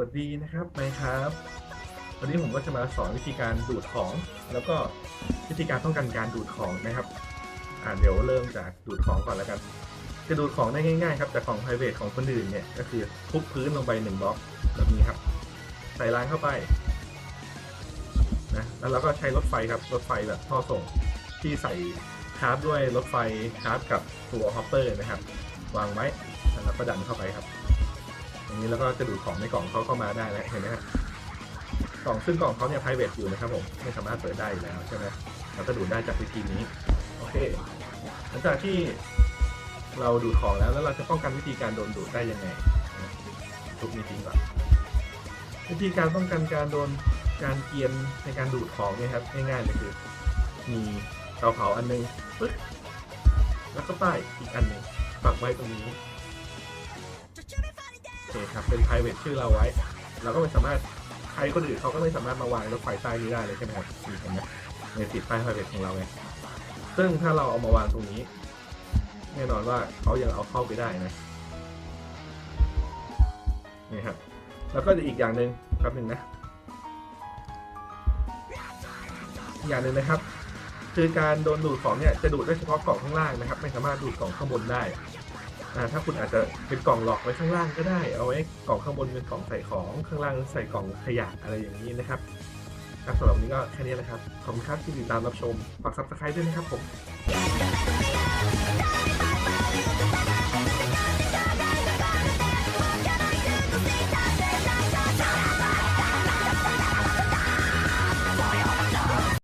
วัสดีนะครับไมครับ วันนี้ผมก็จะมาสอนวิธีการดูดของ แล้วก็วิธีการป้องกันการดูดของนะครับ อ่าเดี๋ยวเริ่มจากดูดของก่อนแล้วกัน จะดูดของได้ง่ายๆครับ แต่ของ private ของคนอื่นเนี่ยก็คือทุบพื้นลงไปหนึ่งบล็อกแบบนี้ครับ ใส่รางเข้าไปนะแล้วเราก็ใช้รถไฟครับรถไฟแบบท่อส่งที่ใส่คาร์บด้วยรถไฟคาร์บกับตัวฮอปเปอร์นะครับ วางไว้แล้วก็ดันเข้าไปครับ อย่างนี้แล้วก็จะดูดของในกล่องเขาเข้ามาได้แล้วเห็นไหมครับกล่องซึ่งกล่องเขาเนี่ย private อยู่นะครับผมไม่สามารถเปิดได้อยู่แล้วใช่ไหมเราก็ดูดได้จากวิธีนี้โอเคหลังจากที่เราดูดของแล้วแล้วเราจะป้องกันวิธีการโดนดูดได้ยังไงทุกนี้ทิ้งก่อนวิธีการป้องกันการโดนการเกียนในการดูดของเนี่ยครับง่ายๆเลยคือ มีเตาเผาอันหนึงปึ๊บแล้วก็ป้ายอีกอันหนึ่งปักไว้ตรงนี้ เคครับเป็น private ชื่อเราไว้ เราก็ไม่สามารถใครคนอื่นเขาก็ไม่สามารถมาวางรถไฟใต้นี้ได้เลยใช่ไหมครับเห็นไหมในติดป้าย private ของเราไงซึ่งถ้าเราเอามาวางตรงนี้ แน่นอนว่าเขายังเอาเข้าไปได้นะนี่ครับแล้วก็อีกอย่างหนึ่งแป๊บหนึ่งนะอย่างหนึ่งนะครับ คือการโดนดูดของเนี่ยจะดูดได้เฉพาะกล่องข้างล่างนะครับ ไม่สามารถดูดกล่องข้างบนได้ ถ้าคุณอาจจะเป็นกล่องหลอกไว้ข้างล่างก็ได้ เอาไว้กล่องข้างบนเป็นกล่องใส่ของข้างล่างใส่กล่องขยะอะไรอย่างนี้นะครับครับสำหรับนนี้ก็แค่นี้แหละครับ ขอบคุณครับที่ติดตามรับชม ฝากซับสไครต์ด้วยนะครับผม